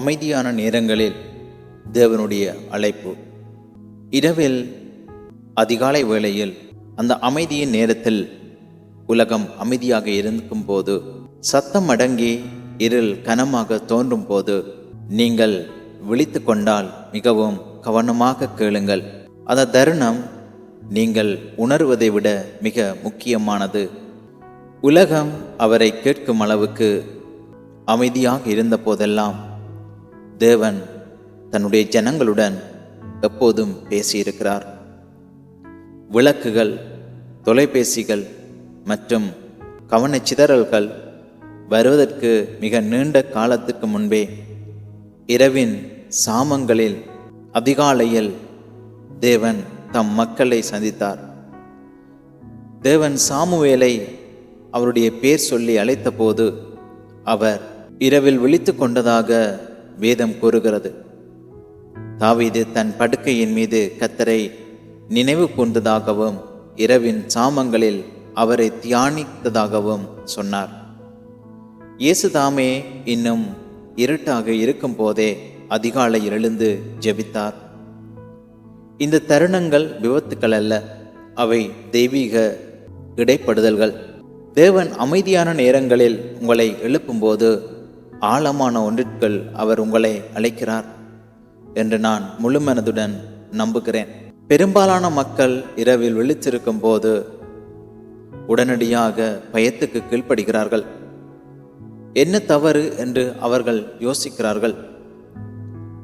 அமைதியான நேரங்களில் தேவனுடைய அழைப்பு. இரவில் அதிகாலை வேளையில் அந்த அமைதியின் நேரத்தில் உலகம் அமைதியாக இருக்கும் போது சத்தம் அடங்கி இருள் கனமாக தோன்றும் போது நீங்கள் விழித்து கொண்டால் மிகவும் கவனமாக கேளுங்கள். அந்த தருணம் நீங்கள் உணர்வதை விட மிக முக்கியமானது. உலகம் அவரை கேட்கும் அளவுக்கு அமைதியாக இருந்த போதெல்லாம் தேவன் தன்னுடைய ஜனங்களுடன் எப்போதும் பேசியிருக்கிறார். விளக்குகள் தொலைபேசிகள் மற்றும் கவனச்சிதறல்கள் வருவதற்கு மிக நீண்ட காலத்துக்கு முன்பே இரவின் சாமங்களில் அதிகாலையில் தேவன் தம் மக்களை சந்தித்தார். தேவன் சாமுவேலை அவருடைய பேர் சொல்லி அழைத்தபோது அவர் இரவில் விழித்து கொண்டதாக வேதம் கூறுகிறது. தாவீது தன் படுக்கையின் மீது கத்தரை நினைவு கூர்ந்ததாகவும் இரவின் சாமங்களில் அவரை தியானித்ததாகவும் சொன்னார். இயேசுதாமே இன்னும் இருட்டாக இருக்கும் போதே அதிகாலை எழுந்து ஜெபித்தார். இந்த தருணங்கள் விபத்துக்கள் அல்ல அவை தெய்வீக இடைப்படுதல்கள். தேவன் அமைதியான நேரங்களில் உங்களை எழுப்பும்போது ஆழமான ஒன்றிற்குள் அவர் உங்களை அழைக்கிறார் என்று நான் முழுமனதுடன் நம்புகிறேன். பெரும்பாலான மக்கள் இரவில் விழித்திருக்கும் போது உடனடியாக பயத்துக்கு கீழ்ப்படுகிறார்கள். என்ன தவறு என்று அவர்கள் யோசிக்கிறார்கள்.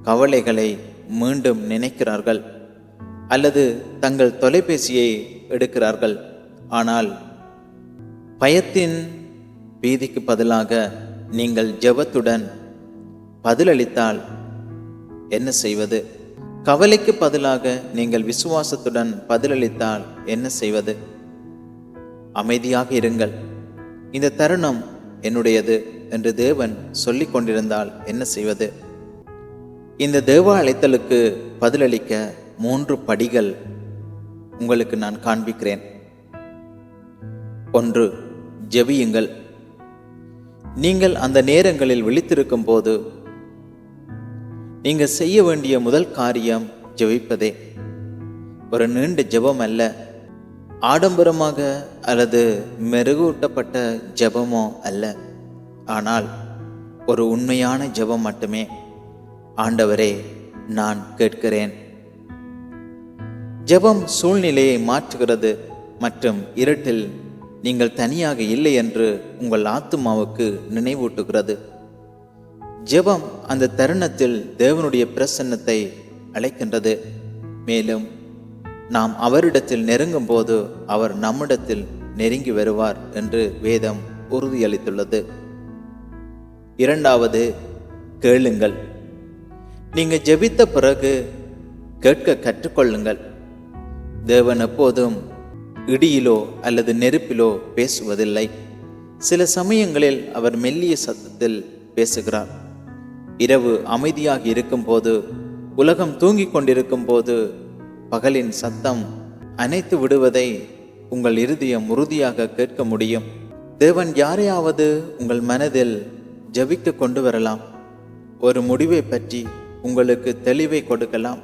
கவலைகளை மீண்டும் நினைக்கிறார்கள். அல்லது தங்கள் தொலைபேசியை எடுக்கிறார்கள். ஆனால் பயத்தின் பீதிக்கு பதிலாக நீங்கள் ஜெபத்துடன் பதிலளித்தால் என்ன செய்வது? கவலைக்கு பதிலாக நீங்கள் விசுவாசத்துடன் பதிலளித்தால் என்ன செய்வது? அமைதியாக இருங்கள். இந்த தருணம் என்னுடையது என்று தேவன் சொல்லிக் கொண்டிருந்தால் என்ன செய்வது? இந்த தேவ அழைத்தலுக்கு பதிலளிக்க மூன்று படிகள் உங்களுக்கு நான் காண்பிக்கிறேன். ஒன்று ஜெபியுங்கள். நீங்கள் அந்த நேரங்களில் விழித்திருக்கும் போது நீங்கள் செய்ய வேண்டிய முதல் காரியம் ஜெபிப்பதே. ஒரு நீண்ட ஜெபம் அல்ல ஆடம்பரமாக அல்லது மெருகூட்டப்பட்ட ஜெபமோ அல்ல. ஆனால் ஒரு உண்மையான ஜெபம் மட்டுமே. ஆண்டவரே நான் கேட்கிறேன். ஜெபம் சூழ்நிலையை மாற்றுகிறது மற்றும் இருட்டில் நீங்கள் தனியாக இல்லை என்று உங்கள் ஆத்துமாவுக்கு நினைவூட்டுகிறது. ஜெபம் அந்த தருணத்தில் தேவனுடைய பிரசன்னத்தை அழைக்கின்றது. மேலும் நாம் அவரிடத்தில் நெருங்கும் போது அவர் நம்மிடத்தில் நெருங்கி வருவார் என்று வேதம் உறுதியளித்துள்ளது. இரண்டாவது கேளுங்கள். நீங்கள் ஜெபித்த பிறகு கேட்க கற்றுக்கொள்ளுங்கள். தேவன் எப்போதும் இடியிலோ அல்லது நெருப்பிலோ பேசுவதில்லை. சில சமயங்களில் அவர் மெல்லிய சத்தத்தில் பேசுகிறார். இரவு அமைதியாக இருக்கும்போது உலகம் தூங்கிக் கொண்டிருக்கும் போது பகலின் சத்தம் அணைத்து விடுவதை உங்கள் இருதயம் உறுதியாக கேட்க முடியும். தேவன் யாரையாவது உங்கள் மனதில் ஜபிக்க கொண்டு வரலாம். ஒரு முடிவை பற்றி உங்களுக்கு தெளிவை கொடுக்கலாம்.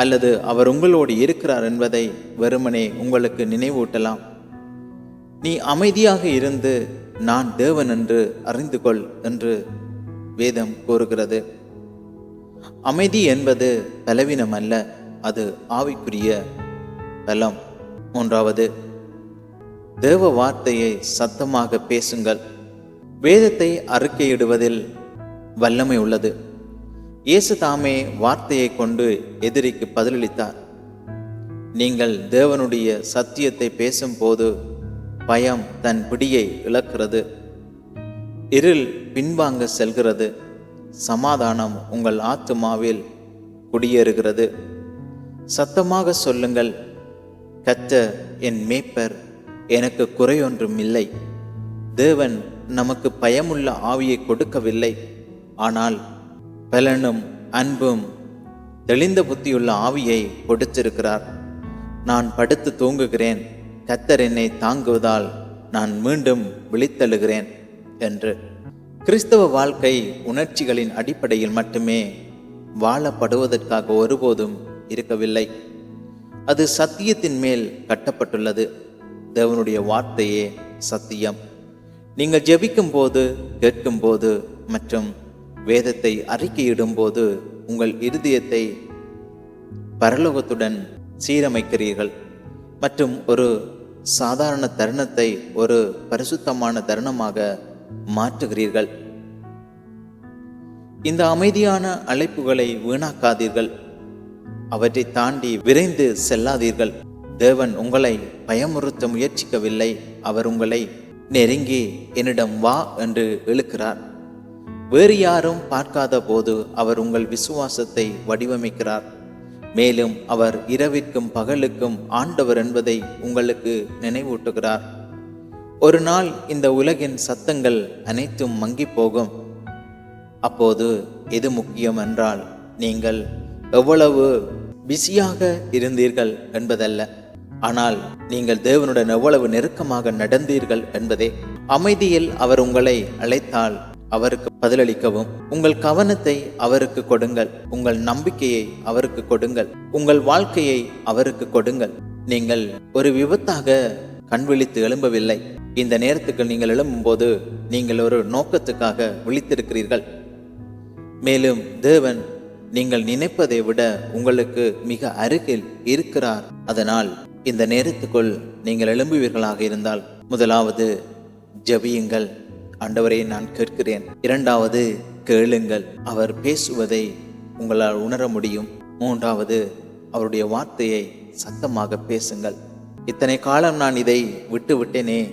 அல்லது அவர் உங்களோடு இருக்கிறார் என்பதை வெறுமனே உங்களுக்கு நினைவூட்டலாம். நீ அமைதியாக இருந்து நான் தேவன் என்று அறிந்து கொள் என்று வேதம் கூறுகிறது. அமைதி என்பது பலவீனம் அல்ல அது ஆவிக்குரிய பலம். மூன்றாவது தேவ வார்த்தையை சத்தமாக பேசுங்கள். வேதத்தை அறிக்கையிடுவதில் வல்லமை உள்ளது. இயேசு தாமே வார்த்தையை கொண்டு எதிரிக்கு பதிலளித்தார். நீங்கள் தேவனுடைய சத்தியத்தை பேசும்போது பயம் தன் பிடியை இழக்கிறது. இருள் பின்வாங்க செல்கிறது. சமாதானம் உங்கள் ஆத்துமாவில் குடியேறுகிறது. சத்தமாக சொல்லுங்கள் கத்த என் மேய்ப்பர் எனக்கு குறையொன்றும் இல்லை. தேவன் நமக்கு பயமுள்ள ஆவியை கொடுக்கவில்லை. ஆனால் பலனும் அன்பும் தெளிந்த புத்தியுள்ள ஆவியை கொடுத்திருக்கிறார். நான் படுத்து தூங்குகிறேன். கத்தர் என்னை தாங்குவதால் நான் மீண்டும் விழித்தழுகிறேன் என்று. கிறிஸ்தவ வாழ்க்கை உணர்ச்சிகளின் அடிப்படையில் மட்டுமே வாழப்படுவதற்காக ஒருபோதும் இருக்கவில்லை. அது சத்தியத்தின் மேல் கட்டப்பட்டுள்ளது. தேவனுடைய வார்த்தையே சத்தியம். நீங்கள் ஜெபிக்கும் போது கேட்கும் போது மற்றும் வேதத்தை அறிக்கையிடும் போது உங்கள் இருதயத்தை பரலோகத்துடன் சீரமைக்கிறீர்கள். மற்றும் ஒரு சாதாரண தருணத்தை ஒரு பரிசுத்தமான தருணமாக மாற்றுகிறீர்கள். இந்த அமைதியான அழைப்புகளை வீணாக்காதீர்கள். அவற்றை தாண்டி விரைந்து செல்லாதீர்கள். தேவன் உங்களை பயமுறுத்த முயற்சிக்கவில்லை. அவர் உங்களை நெருங்கி என்னிடம் வா என்று இழுக்கிறார். வேறு யாரும் பார்க்காத போது அவர் உங்கள் விசுவாசத்தை வடிவமைக்கிறார். மேலும் அவர் இரவிற்கும் பகலுக்கும் ஆண்டவர் என்பதை உங்களுக்கு நினைவூட்டுகிறார். ஒரு நாள் இந்த உலகின் சத்தங்கள் அனைத்தும் மங்கி போகும். அப்போது எது முக்கியம் என்றால் நீங்கள் எவ்வளவு பிஸியாக இருந்தீர்கள் என்பதல்ல. ஆனால் நீங்கள் தேவனுடன் எவ்வளவு நெருக்கமாக நடந்தீர்கள் என்பதே. அமைதியில் அவர் உங்களை அழைத்தால் அவருக்கு பதிலளிக்கவும். உங்கள் கவனத்தை அவருக்கு கொடுங்கள். உங்கள் நம்பிக்கையை அவருக்கு கொடுங்கள். உங்கள் வாழ்க்கையை அவருக்கு கொடுங்கள். நீங்கள் ஒரு விபத்தாக கண் விழித்து எழும்பவில்லை. இந்த நேரத்துக்கு நீங்கள் எழும்பும்போது நீங்கள் ஒரு நோக்கத்துக்காக விழித்திருக்கிறீர்கள். மேலும் தேவன் நீங்கள் நினைப்பதை விட உங்களுக்கு மிக அருகில் இருக்கிறார். அதனால் இந்த நேரத்துக்குள் நீங்கள் எழும்புவீர்களாக இருந்தால் முதலாவது ஜபியுங்கள். ஆண்டவரை நான் கேட்கிறேன். இரண்டாவது கேளுங்கள். அவர் பேசுவதை உங்களால் உணர முடியும். மூன்றாவது அவருடைய வார்த்தையை சத்தமாக பேசுங்கள். இத்தனை காலம் நான் இதை விட்டு விட்டேனே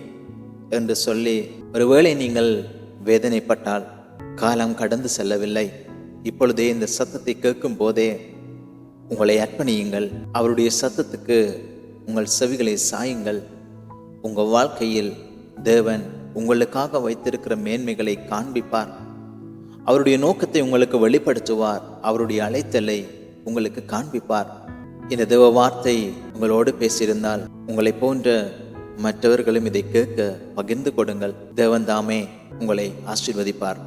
என்று சொல்லி ஒருவேளை நீங்கள் வேதனைப்பட்டால் காலம் கடந்து செல்லவில்லை. இப்பொழுதே இந்த சத்தத்தை கேட்கும் போதே உங்களை அர்ப்பணியுங்கள். அவருடைய சத்தத்துக்கு உங்கள் செவிகளை சாயுங்கள். உங்கள் வாழ்க்கையில் தேவன் உங்களுக்காக வைத்திருக்கிற மேன்மைகளை காண்பிப்பார். அவருடைய நோக்கத்தை உங்களுக்கு வெளிப்படுத்துவார். அவருடைய அழைத்தலை உங்களுக்கு காண்பிப்பார். இந்த தேவ வார்த்தை உங்களோடு பேசியிருந்தால் உங்களை போன்ற மற்றவர்களும் இதை கேட்க பகிர்ந்து கொடுங்கள். தேவன் தாமே உங்களை ஆசீர்வதிப்பார்.